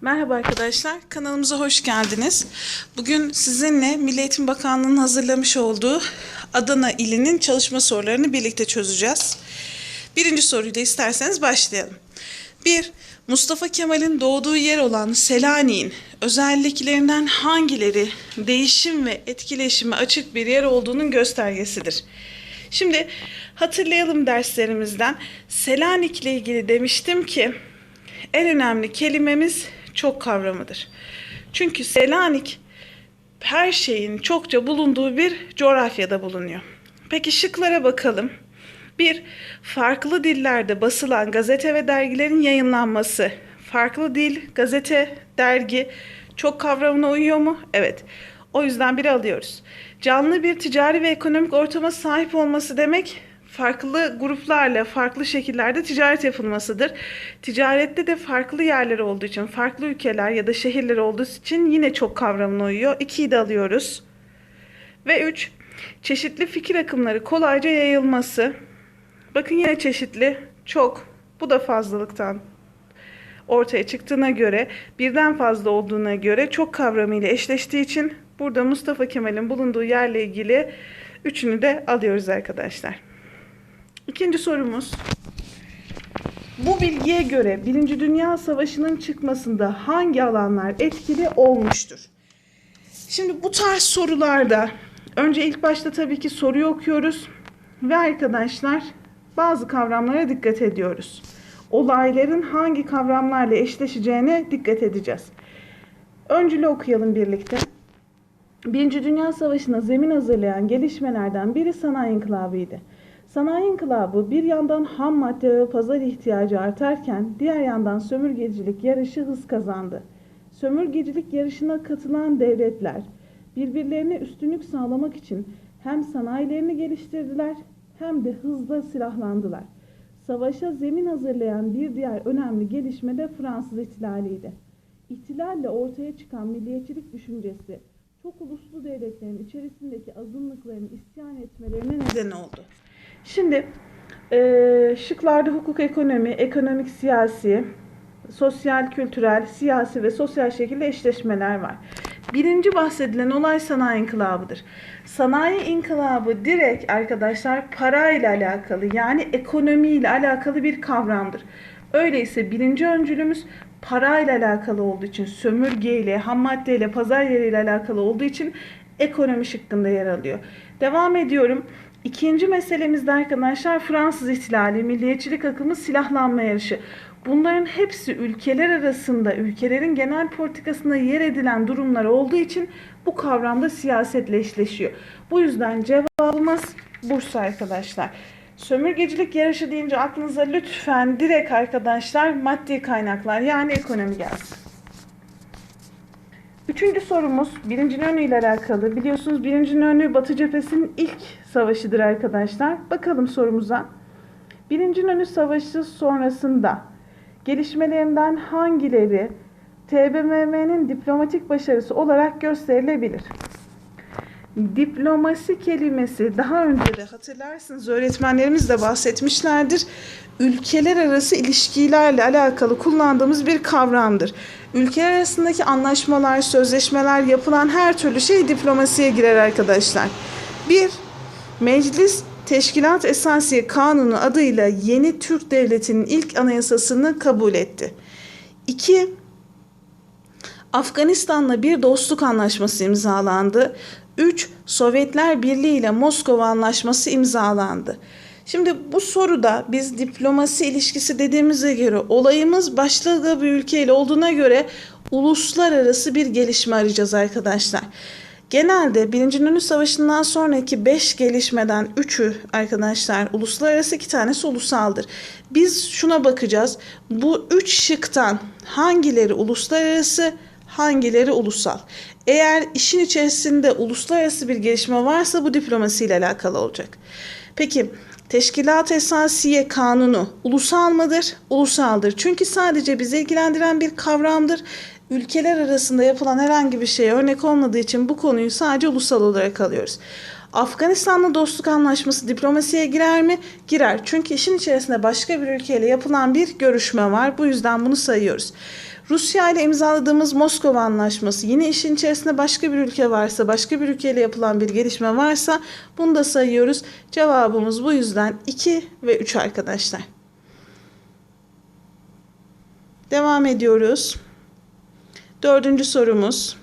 Merhaba arkadaşlar, kanalımıza hoş geldiniz. Bugün sizinle Milli Eğitim Bakanlığı'nın hazırlamış olduğu Adana ilinin çalışma sorularını birlikte çözeceğiz. Birinci soruyla isterseniz başlayalım. 1. Mustafa Kemal'in doğduğu yer olan Selanik'in özelliklerinden hangileri değişim ve etkileşime açık bir yer olduğunun göstergesidir? Şimdi hatırlayalım derslerimizden. Selanik ile ilgili demiştim ki en önemli kelimemiz çok kavramıdır. Çünkü Selanik her şeyin çokça bulunduğu bir coğrafyada bulunuyor. Peki şıklara bakalım. Bir, farklı dillerde basılan gazete ve dergilerin yayınlanması. Farklı dil, gazete, dergi çok kavramına uyuyor mu? Evet. O yüzden biri alıyoruz. Canlı bir ticari ve ekonomik ortama sahip olması demek farklı gruplarla farklı şekillerde ticaret yapılmasıdır. Ticarette de farklı yerler olduğu için, farklı ülkeler ya da şehirler olduğu için yine çok kavramına uyuyor. İkiyi de alıyoruz. Ve üç, çeşitli fikir akımları kolayca yayılması. Bakın yine çeşitli, çok. Bu da fazlalıktan ortaya çıktığına göre, birden fazla olduğuna göre çok kavramıyla eşleştiği için burada Mustafa Kemal'in bulunduğu yerle ilgili üçünü de alıyoruz arkadaşlar. İkinci sorumuz. Bu bilgiye göre Birinci Dünya Savaşı'nın çıkmasında hangi alanlar etkili olmuştur? Şimdi bu tarz sorularda önce ilk başta tabii ki soruyu okuyoruz ve arkadaşlar bazı kavramlara dikkat ediyoruz. Olayların hangi kavramlarla eşleşeceğine dikkat edeceğiz. Öncülü okuyalım birlikte. Birinci Dünya Savaşı'na zemin hazırlayan gelişmelerden biri sanayi inkılabıydı. Sanayi inkılabı bir yandan ham madde ve pazar ihtiyacı artarken diğer yandan sömürgecilik yarışı hız kazandı. Sömürgecilik yarışına katılan devletler birbirlerine üstünlük sağlamak için hem sanayilerini geliştirdiler hem de hızla silahlandılar. Savaşa zemin hazırlayan bir diğer önemli gelişme de Fransız ihtilaliydi. İhtilalle ortaya çıkan milliyetçilik düşüncesi çok uluslu devletlerin içerisindeki azınlıkların isyan etmelerine neden oldu. Şimdi e, şıklarda hukuk ekonomi, ekonomik siyasi, sosyal kültürel, siyasi ve sosyal şekilde eşleşmeler var. Birinci bahsedilen olay sanayi inkılabıdır. Sanayi inkılabı direkt arkadaşlar parayla alakalı yani ekonomiyle alakalı bir kavramdır. Öyleyse birinci öncülümüz parayla alakalı olduğu için sömürgeyle, ham maddeyle, pazar yeriyle alakalı olduğu için ekonomi şıkkında yer alıyor. Devam ediyorum. İkinci meselemizde arkadaşlar Fransız ihtilali, milliyetçilik akımı, silahlanma yarışı. Bunların hepsi ülkeler arasında, ülkelerin genel politikasında yer edilen durumlar olduğu için bu kavramda siyasetle eşleşiyor. Bu yüzden cevabımız Bursa arkadaşlar. Sömürgecilik yarışı deyince aklınıza lütfen direkt arkadaşlar maddi kaynaklar yani ekonomi gelsin. Üçüncü sorumuz birinci İnönü ile alakalı. Biliyorsunuz birinci İnönü Batı cephesinin ilk savaşıdır arkadaşlar. Bakalım sorumuza. Birinci İnönü Savaşı sonrasında gelişmelerinden hangileri TBMM'nin diplomatik başarısı olarak gösterilebilir? Diplomasi kelimesi daha önce de hatırlarsınız öğretmenlerimiz de bahsetmişlerdir. Ülkeler arası ilişkilerle alakalı kullandığımız bir kavramdır. Ülkeler arasındaki anlaşmalar, sözleşmeler, yapılan her türlü şey diplomasiye girer arkadaşlar. Bir, meclis Teşkilat Esasiye Kanunu adıyla yeni Türk Devleti'nin ilk anayasasını kabul etti. 2. Afganistan'la bir dostluk anlaşması imzalandı. 3. Sovyetler Birliği ile Moskova Anlaşması imzalandı. Şimdi bu soruda biz diplomasi ilişkisi dediğimize göre olayımız başlığı bir ülkeyle olduğuna göre uluslararası bir gelişme arayacağız arkadaşlar. Genelde Birinci Dünya Savaşı'ndan sonraki 5 gelişmeden 3'ü arkadaşlar uluslararası iki tanesi ulusaldır. Biz şuna bakacağız. Bu 3 şıktan hangileri uluslararası hangileri ulusal? Eğer işin içerisinde uluslararası bir gelişme varsa bu diplomasiyle alakalı olacak. Peki Teşkilat Esasiye Kanunu ulusal mıdır? Ulusaldır. Çünkü sadece bizi ilgilendiren bir kavramdır. Ülkeler arasında yapılan herhangi bir şeye örnek olmadığı için bu konuyu sadece ulusal olarak alıyoruz. Afganistan'la dostluk anlaşması diplomasiye girer mi? Girer. Çünkü işin içerisinde başka bir ülkeyle yapılan bir görüşme var. Bu yüzden bunu sayıyoruz. Rusya ile imzaladığımız Moskova Anlaşması yine işin içerisinde başka bir ülke varsa, başka bir ülkeyle yapılan bir gelişme varsa bunu da sayıyoruz. Cevabımız bu yüzden 2 ve 3 arkadaşlar. Devam ediyoruz. Dördüncü sorumuz.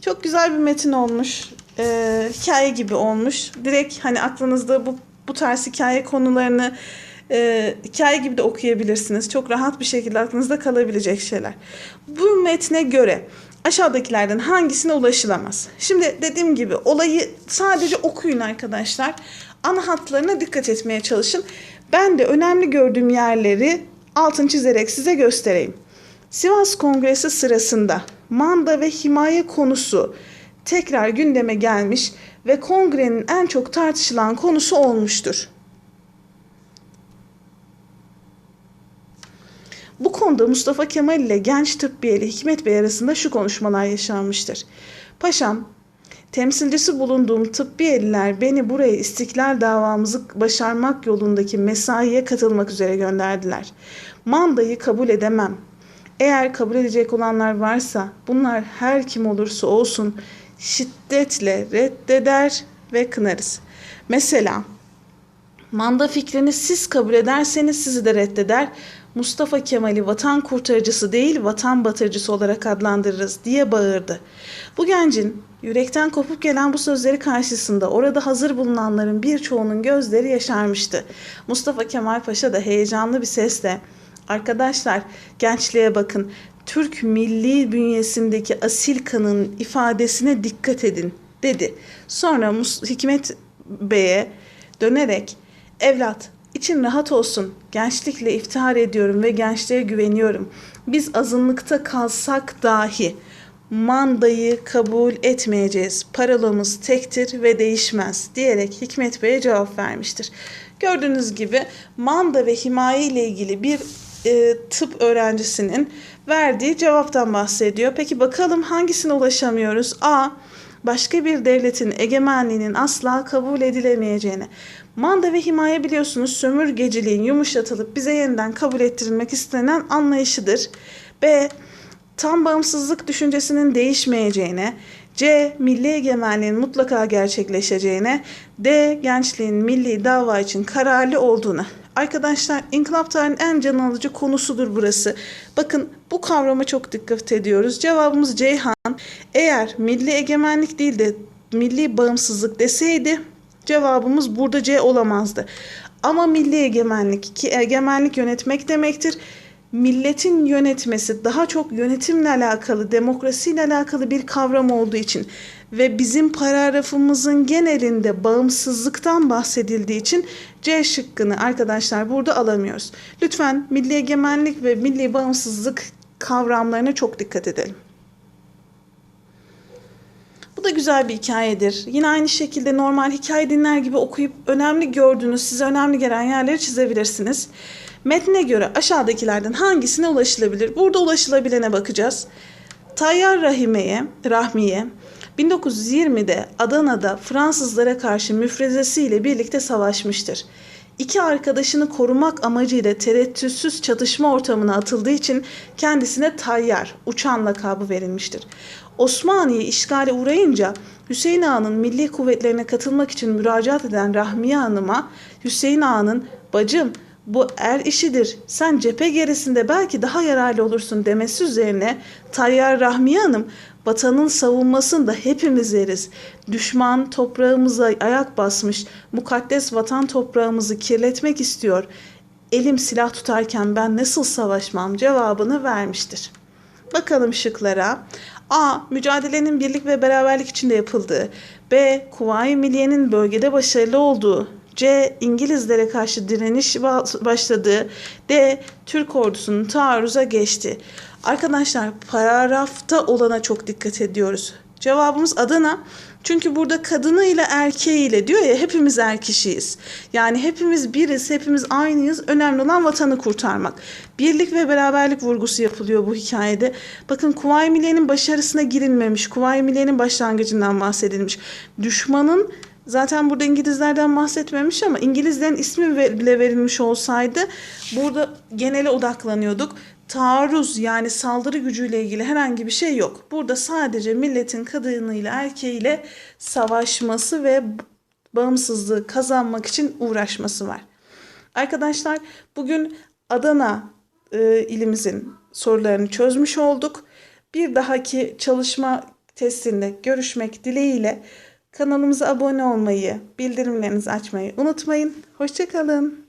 Çok güzel bir metin olmuş. Ee, hikaye gibi olmuş. Direkt hani aklınızda bu bu tarz hikaye konularını e, hikaye gibi de okuyabilirsiniz. Çok rahat bir şekilde aklınızda kalabilecek şeyler. Bu metne göre aşağıdakilerden hangisine ulaşılamaz? Şimdi dediğim gibi olayı sadece okuyun arkadaşlar. Ana hatlarına dikkat etmeye çalışın. Ben de önemli gördüğüm yerleri altın çizerek size göstereyim. Sivas Kongresi sırasında manda ve himaye konusu tekrar gündeme gelmiş ve kongrenin en çok tartışılan konusu olmuştur. Bu konuda Mustafa Kemal ile genç tıbbiyeli Hikmet Bey arasında şu konuşmalar yaşanmıştır. Paşam, temsilcisi bulunduğum tıbbiyeliler beni buraya istiklal davamızı başarmak yolundaki mesaiye katılmak üzere gönderdiler. Mandayı kabul edemem. Eğer kabul edecek olanlar varsa bunlar her kim olursa olsun şiddetle reddeder ve kınarız. Mesela manda fikrini siz kabul ederseniz sizi de reddeder. Mustafa Kemal'i vatan kurtarıcısı değil vatan batırıcısı olarak adlandırırız diye bağırdı. Bu gencin yürekten kopup gelen bu sözleri karşısında orada hazır bulunanların birçoğunun gözleri yaşarmıştı. Mustafa Kemal Paşa da heyecanlı bir sesle Arkadaşlar gençliğe bakın. Türk milli bünyesindeki asil kanın ifadesine dikkat edin dedi. Sonra Hikmet Bey'e dönerek evlat için rahat olsun. Gençlikle iftihar ediyorum ve gençliğe güveniyorum. Biz azınlıkta kalsak dahi mandayı kabul etmeyeceğiz. Parolamız tektir ve değişmez diyerek Hikmet Bey'e cevap vermiştir. Gördüğünüz gibi manda ve himaye ile ilgili bir e, tıp öğrencisinin verdiği cevaptan bahsediyor. Peki bakalım hangisine ulaşamıyoruz? A. Başka bir devletin egemenliğinin asla kabul edilemeyeceğine. Manda ve himaye biliyorsunuz sömürgeciliğin yumuşatılıp bize yeniden kabul ettirilmek istenen anlayışıdır. B. Tam bağımsızlık düşüncesinin değişmeyeceğine. C. Milli egemenliğin mutlaka gerçekleşeceğine. D. Gençliğin milli dava için kararlı olduğuna. Arkadaşlar inkılap tarihinin en can alıcı konusudur burası. Bakın bu kavrama çok dikkat ediyoruz. Cevabımız Ceyhan. Eğer milli egemenlik değil de milli bağımsızlık deseydi cevabımız burada C olamazdı. Ama milli egemenlik ki egemenlik yönetmek demektir milletin yönetmesi daha çok yönetimle alakalı, demokrasiyle alakalı bir kavram olduğu için ve bizim paragrafımızın genelinde bağımsızlıktan bahsedildiği için C şıkkını arkadaşlar burada alamıyoruz. Lütfen milli egemenlik ve milli bağımsızlık kavramlarına çok dikkat edelim. Bu da güzel bir hikayedir. Yine aynı şekilde normal hikaye dinler gibi okuyup önemli gördüğünüz, size önemli gelen yerleri çizebilirsiniz. Metne göre aşağıdakilerden hangisine ulaşılabilir? Burada ulaşılabilene bakacağız. Tayyar Rahime'ye, Rahmiye 1920'de Adana'da Fransızlara karşı müfrezesiyle birlikte savaşmıştır. İki arkadaşını korumak amacıyla tereddütsüz çatışma ortamına atıldığı için kendisine Tayyar, uçan lakabı verilmiştir. Osmaniye işgale uğrayınca Hüseyin Ağa'nın milli kuvvetlerine katılmak için müracaat eden Rahmiye Hanım'a Hüseyin Ağa'nın bacım bu er işidir. Sen cephe gerisinde belki daha yararlı olursun demesi üzerine Tayyar Rahmiye Hanım vatanın savunmasında hepimiz yeriz. Düşman toprağımıza ayak basmış, mukaddes vatan toprağımızı kirletmek istiyor. Elim silah tutarken ben nasıl savaşmam cevabını vermiştir. Bakalım şıklara. A. Mücadelenin birlik ve beraberlik içinde yapıldığı. B. Kuvayi Milliye'nin bölgede başarılı olduğu. C. İngilizlere karşı direniş başladı. D. Türk ordusunun taarruza geçti. Arkadaşlar paragrafta olana çok dikkat ediyoruz. Cevabımız Adana. Çünkü burada kadınıyla erkeğiyle diyor ya hepimiz er kişiyiz. Yani hepimiz biriz, hepimiz aynıyız. Önemli olan vatanı kurtarmak. Birlik ve beraberlik vurgusu yapılıyor bu hikayede. Bakın Kuvayi Milliye'nin başarısına girilmemiş. Kuvayi Milliye'nin başlangıcından bahsedilmiş. Düşmanın Zaten burada İngilizlerden bahsetmemiş ama İngilizlerin ismi bile verilmiş olsaydı burada genele odaklanıyorduk. Taarruz yani saldırı gücüyle ilgili herhangi bir şey yok. Burada sadece milletin kadınıyla erkeğiyle savaşması ve bağımsızlığı kazanmak için uğraşması var. Arkadaşlar bugün Adana e, ilimizin sorularını çözmüş olduk. Bir dahaki çalışma testinde görüşmek dileğiyle kanalımıza abone olmayı, bildirimlerinizi açmayı unutmayın. Hoşçakalın.